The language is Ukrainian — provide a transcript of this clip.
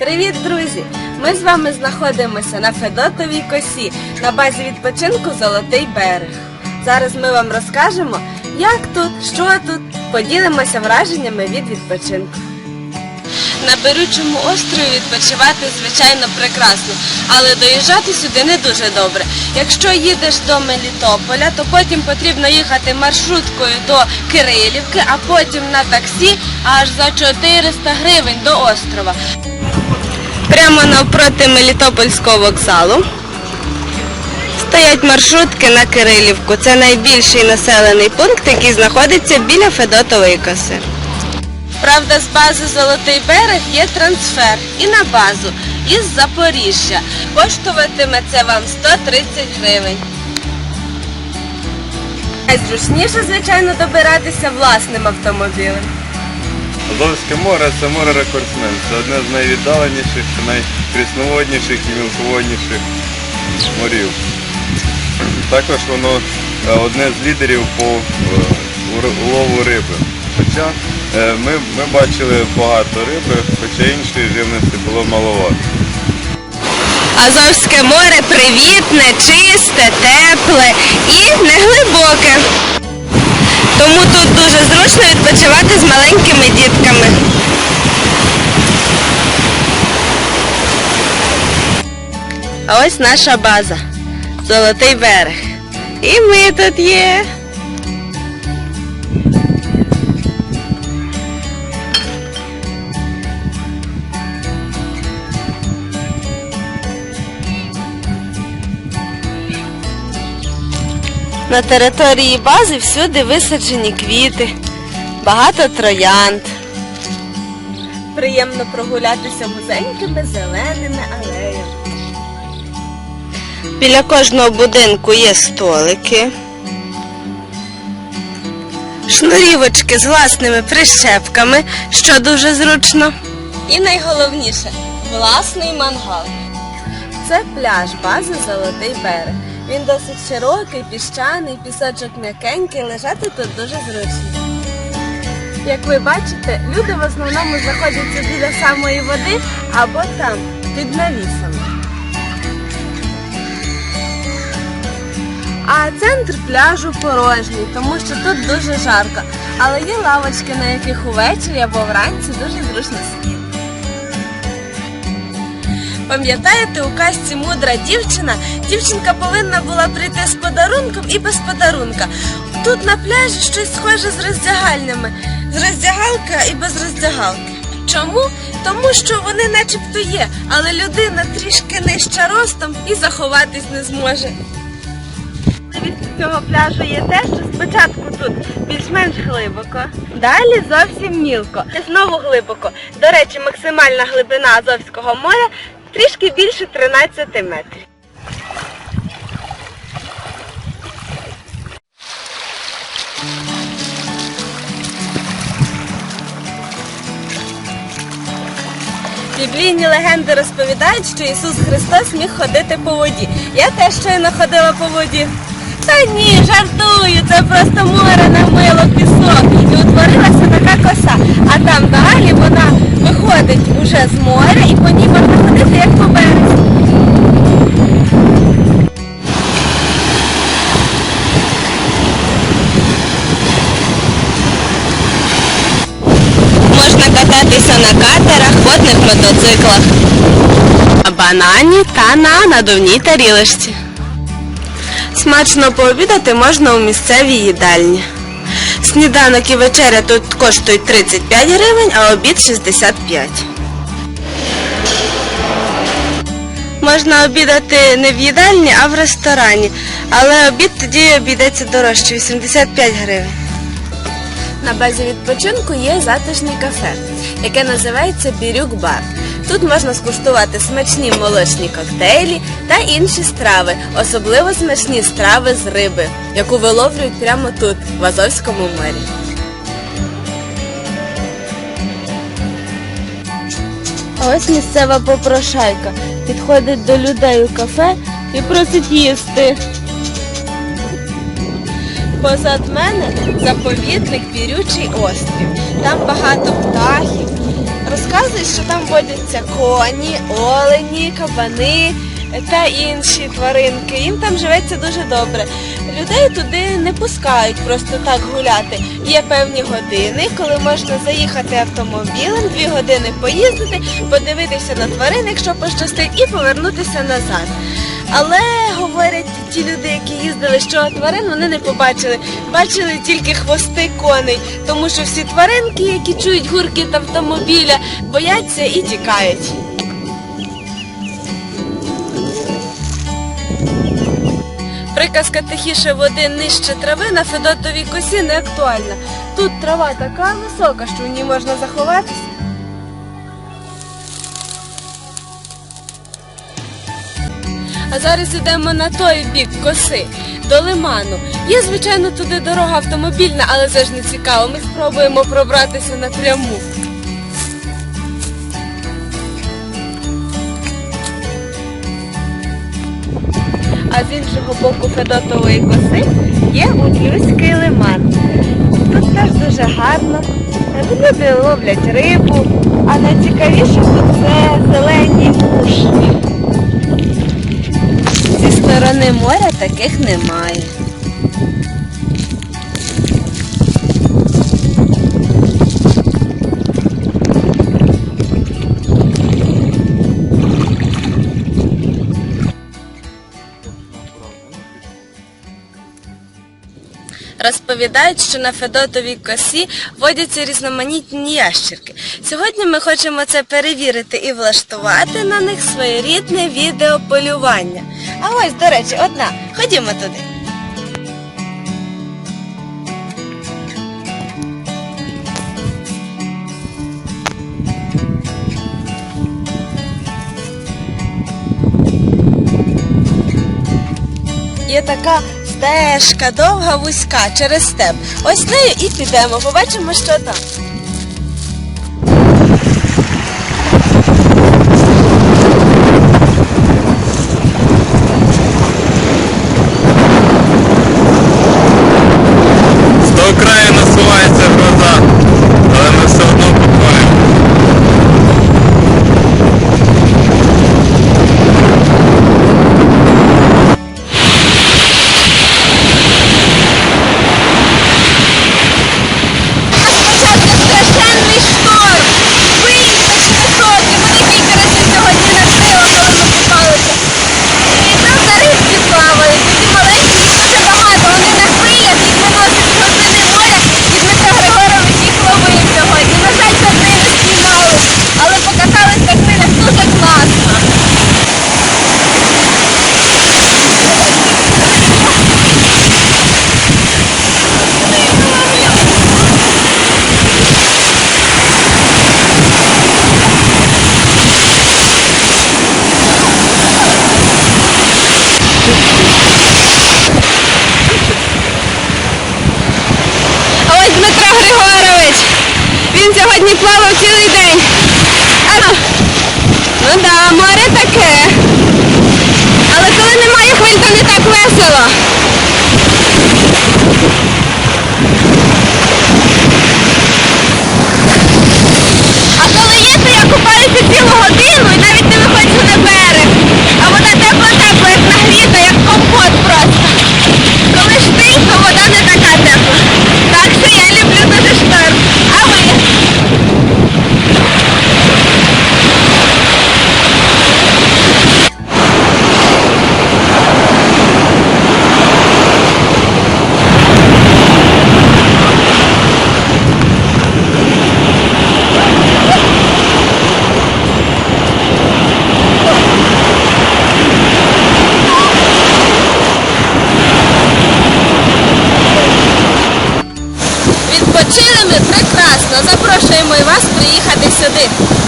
Привіт, друзі! Ми з вами знаходимося на Федотовій косі на базі відпочинку Золотий берег. Зараз ми вам розкажемо, як тут, що тут, поділимося враженнями від відпочинку. На Берючому острові відпочивати, звичайно, прекрасно, але доїжджати сюди не дуже добре. Якщо їдеш до Мелітополя, то потім потрібно їхати маршруткою до Кирилівки, а потім на таксі аж за 400 гривень до острова. Прямо навпроти Мелітопольського вокзалу стоять маршрутки на Кирилівку. Це найбільший населений пункт, який знаходиться біля Федотової коси. Правда, з бази Золотий берег є трансфер і на базу із Запоріжжя. Коштуватиме це вам 130 гривень. Найзручніше, звичайно, добиратися власним автомобілем. Азовське море це море рекордсмен. Це одне з найвіддаленіших, найпрісноводніших і мілководніших морів. Також воно е, одне з лідерів по е, улову риби. Хоча е, ми, ми бачили багато риби, хоча іншої живності було маловато. Азовське море привітне, чисте, тепле і неглибоке. Тому тут дуже зручно відпочивати з маленькими дітками. А ось наша база. Золотий берег. І ми тут є. На території бази всюди висаджені квіти, багато троянд. Приємно прогулятися вузенькими зеленими алеями. Біля кожного будинку є столики, шнурівочки з власними прищепками, що дуже зручно. І найголовніше власний мангал. Це пляж бази Золотий берег. Він досить широкий, піщаний, пісочок м'якенький, лежати тут дуже зручно. Як ви бачите, люди в основному знаходяться біля самої води або там, під навісами. А центр пляжу порожній, тому що тут дуже жарко. Але є лавочки, на яких увечері або вранці дуже зручно сидіти. Пам'ятаєте, у казці мудра дівчина, дівчинка повинна була прийти з подарунком і без подарунка. Тут на пляжі щось схоже з роздягальнями. З роздягалка і без роздягалки. Чому? Тому що вони начебто є, але людина трішки нижча ростом і заховатись не зможе. Від цього пляжу є те, що спочатку тут більш-менш глибоко, далі зовсім мілко, і знову глибоко. До речі, максимальна глибина Азовського моря трішки більше 13 метрів. Біблійні легенди розповідають, що Ісус Христос міг ходити по воді. Я теж щойно ходила по воді. Та ні, жартую, це просто море намило пісок. І утворилася така коса. А там далі вона виходить уже з моря і по ній можна ходити як по березі. Можна кататися на катерах, водних мотоциклах, банані та на надувній тарілочці. Смачно пообідати можна у місцевій їдальні. Сніданок і вечеря тут коштують 35 гривень, а обід 65. Можна обідати не в їдальні, а в ресторані. Але обід тоді обійдеться дорожче 85 гривень. На базі відпочинку є затишне кафе, яке називається Бірюк Бар. Тут можна скуштувати смачні молочні коктейлі та інші страви, особливо смачні страви з риби, яку виловлюють прямо тут, в Азовському морі. А ось місцева попрошайка підходить до людей у кафе і просить їсти. Позад мене заповідник Вірючий острів. Там багато птахів, Розказують, що там водяться коні, олені, кабани та інші тваринки. Їм там живеться дуже добре. Людей туди не пускають просто так гуляти. Є певні години, коли можна заїхати автомобілем, дві години поїздити, подивитися на тварин, якщо пощастить, і повернутися назад. Але говорять ті люди, які їздили, що тварин вони не побачили. Бачили тільки хвости коней, тому що всі тваринки, які чують гуркіт автомобіля, бояться і тікають. Приказка тихіше води нижче трави на Федотовій косі не актуальна. Тут трава така висока, що в ній можна заховатися. А зараз йдемо на той бік коси, до лиману. Є, звичайно, туди дорога автомобільна, але це ж не цікаво. Ми спробуємо пробратися напряму. А з іншого боку Федотової коси є Утлюський лиман. Тут теж дуже гарно. Люди ловлять рибу, а найцікавіше тут це зелені пушки. Сторони моря таких немає. Розповідають, що на Федотовій косі водяться різноманітні ящерки. Сьогодні ми хочемо це перевірити і влаштувати на них своєрідне відеополювання. А ось, до речі, одна. Ходімо туди. Є така стежка, довга вузька через степ. Ось нею і підемо, побачимо, що там. З того краю насувається гроза, але ми все одно покоримо. Спочатку страшенний шторм. Виїзд почти високий. Мене кілька разів сьогодні накрило, коли ми купалися. І там на рибці плавають. Такі маленькі, їх дуже багато. Вони на хвилях, їх виносять з глибини моря. І Дмитро Григорович їх ловив сьогодні. На жаль, сьогодні не спіймали. Але покатались на хвилях дуже класно. А ось Дмитро Григорович. Він сьогодні плавав цілий день. А ну, да, море таке. Але коли немає хвиль, то не так весело. А коли є, то я купаюся цілу годину і навіть не виходжу на берег. А вода тепла-тепла, як нагріта, як компот просто. Коли штиль, то вода не така тепла. Так що я люблю дуже шторм. А ви? Відпочили ми прекрасно. Запрошуємо і вас приїхати сюди.